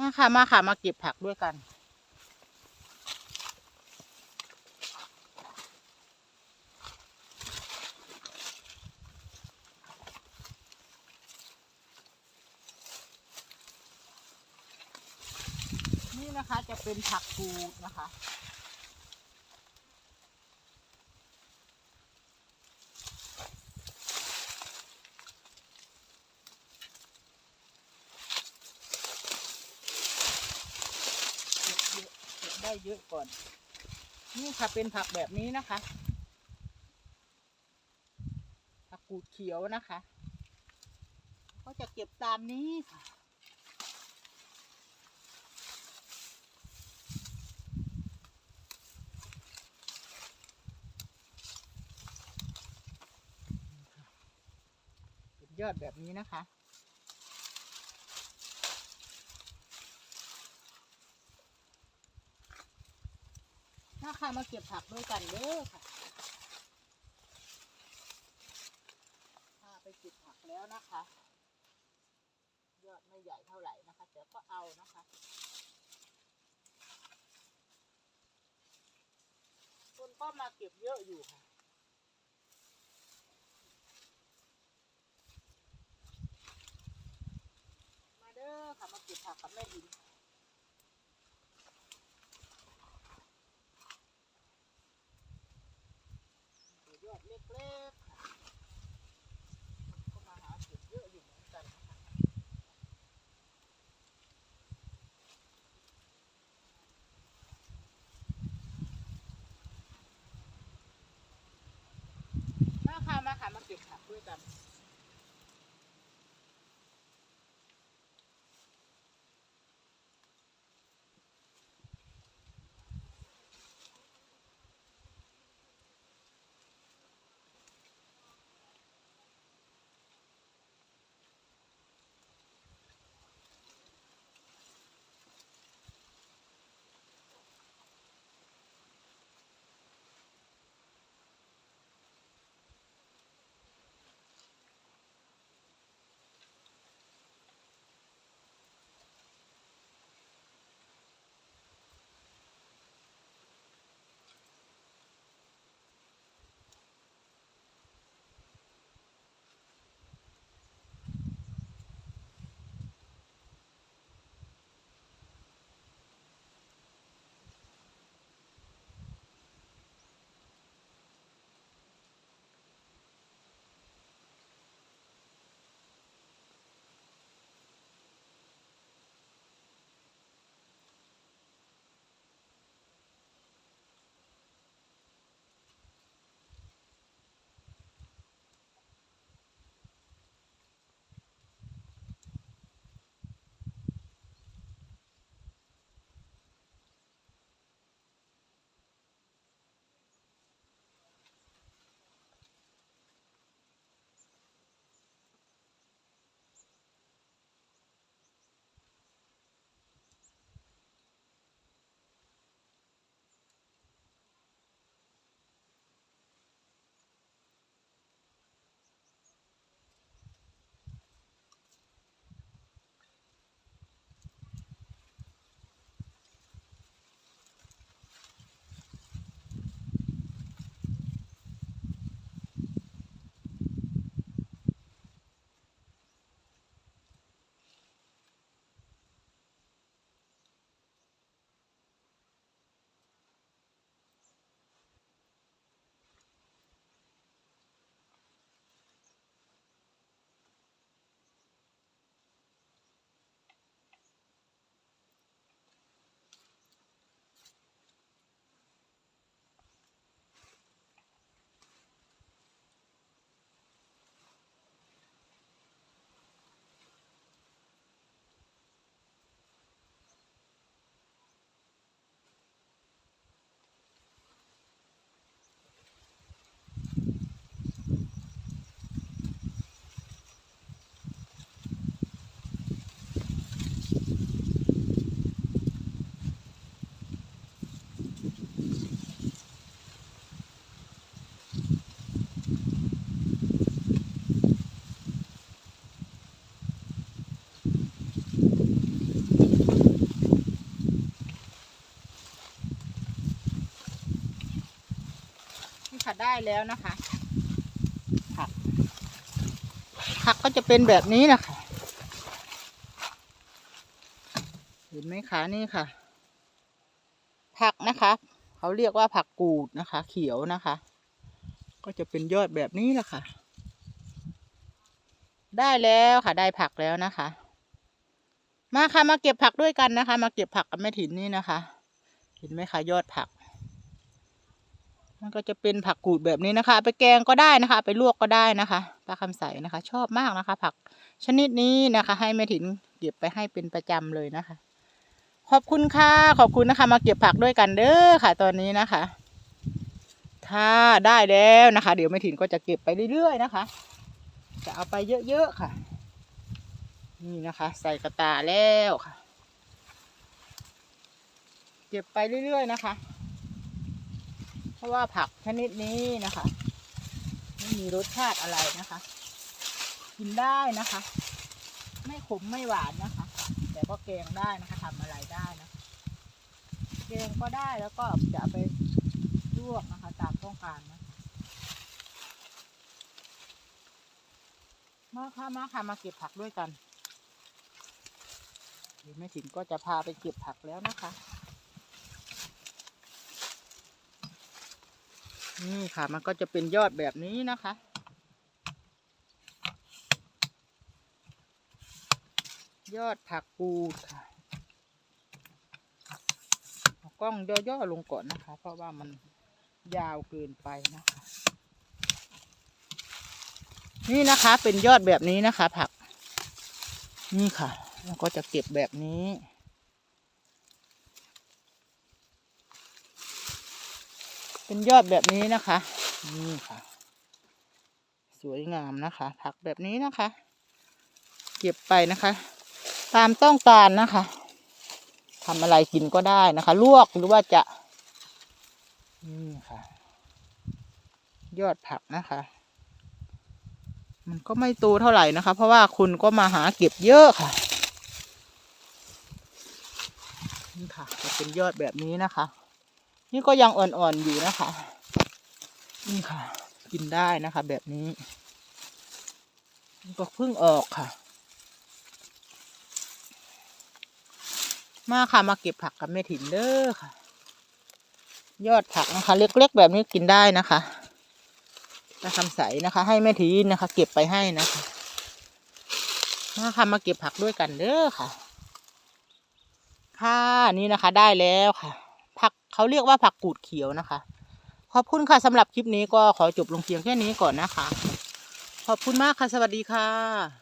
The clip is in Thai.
มาค่ะมาค่ะมาเก็บผักด้วยกันนี่นะคะจะเป็นผักกูดนะคะ เก็บเยอะเก็บ ได้เยอะก่อน นี่ค่ะเป็นผักแบบนี้นะคะ ผักกูดเขียวนะคะ ก็จะเก็บตามนี้ค่ะเป็นยอดแบบนี้นะคะ มาค่ะมาเก็บผักด้วยกันเด้อค่ะพาไปเก็บผักแล้วนะคะ ยอดไม่ใหญ่เท่าไหร่นะคะแต่ก็เอานะคะคนก็มาเก็บเยอะอยู่ค่ะมาเด้อค่ะมาเก็บผักกับแม่ดิน ตั ได้แล้วนะคะผักผักก็จะเป็นแบบนี้นะคะเห็นไหมคะนี่ค่ะ ผักนะคะเขาเรียกว่าผักกูดนะคะ เขียวนะคะ ก็จะเป็นยอดแบบนี้แหละค่ะ ได้แล้วค่ะ ได้ผักแล้วนะคะ มาค่ะมาเก็บผักด้วยกันนะคะ มาเก็บผักกับแม่ถิ่นนี่นะคะ เห็นไหมคะยอดผัก มันก็จะเป็นผักกูดแบบนี้นะคะ ไปแกงก็ได้นะคะ ไปลวกก็ได้นะคะป้าคำใสนะคะ ชอบมากนะคะ ผักชนิดนี้นะคะ ให้แม่ถิ่นเก็บไปให้เป็นประจำเลยนะคะ ขอบคุณค่ะ ขอบคุณนะคะ มาเก็บผักด้วยกันเด้อค่ะ ตอนนี้นะคะ ถ้าได้แล้วนะคะ เดี๋ยวแม่ถิ่นก็จะเก็บไปเรื่อยๆนะคะ จะเอาไปเยอะๆค่ะ นี่นะคะ ใส่กระตาแล้วค่ะ เก็บไปเรื่อยๆนะคะ เพราะว่าผักชนิดนี้นะคะ ไม่มีรสชาติอะไรนะคะ กินได้นะคะ ไม่ขมไม่หวานนะคะ แต่ก็แกงได้นะคะทำอะไรได้นะแกงก็ได้แล้วก็จะไปลวกนะคะ ตามต้องการนะมาค่ะมาค่ะมาเก็บผักด้วยกันเดี๋ยวแม่ถิ่นก็จะพาไปเก็บผักแล้วนะคะ นี่ค่ะ มันก็จะเป็นยอดแบบนี้นะคะ ยอดผักกูดค่ะกล้องย่อๆลงก่อนนะคะ เพราะว่ามันยาวเกินไปนะคะ นี่นะคะเป็นยอดแบบนี้นะคะ ผัก นี่ค่ะ แล้วก็จะเก็บแบบนี้ เป็นยอดแบบนี้นะคะ นี่ค่ะ สวยงามนะคะ ผักแบบนี้นะคะ เก็บไปนะคะ ตามต้องการนะคะทำอะไรกินก็ได้นะคะ ลวกหรือว่าจะ นี่ค่ะ ยอดผักนะคะ มันก็ไม่โตเท่าไหร่นะคะ เพราะว่าคุณก็มาหาเก็บเยอะค่ะนี่ค่ะจะเป็นยอดแบบนี้นะคะ นี่ก็ยังอ่อนๆอยู่นะคะ นี่ค่ะ กินได้นะคะ แบบนี้ก็เพิ่งออกค่ะ มาค่ะมาเก็บผักกับแม่ถิ่นเด้อค่ะ ยอดผักนะคะ เล็กๆแบบนี้กินได้นะคะตาคำใสนะคะ ให้แม่ถินนะคะ เก็บไปให้นะคะมาค่ะมาเก็บผักด้วยกันเด้อค่ะ ค่ะนี่นะคะได้แล้วค่ะ เขาเรียกว่าผักกูดเขียวนะคะ ขอบคุณค่ะสำหรับคลิปนี้ก็ขอจบลงเพียงแค่นี้ก่อนนะคะ ขอบคุณมากค่ะ สวัสดีค่ะ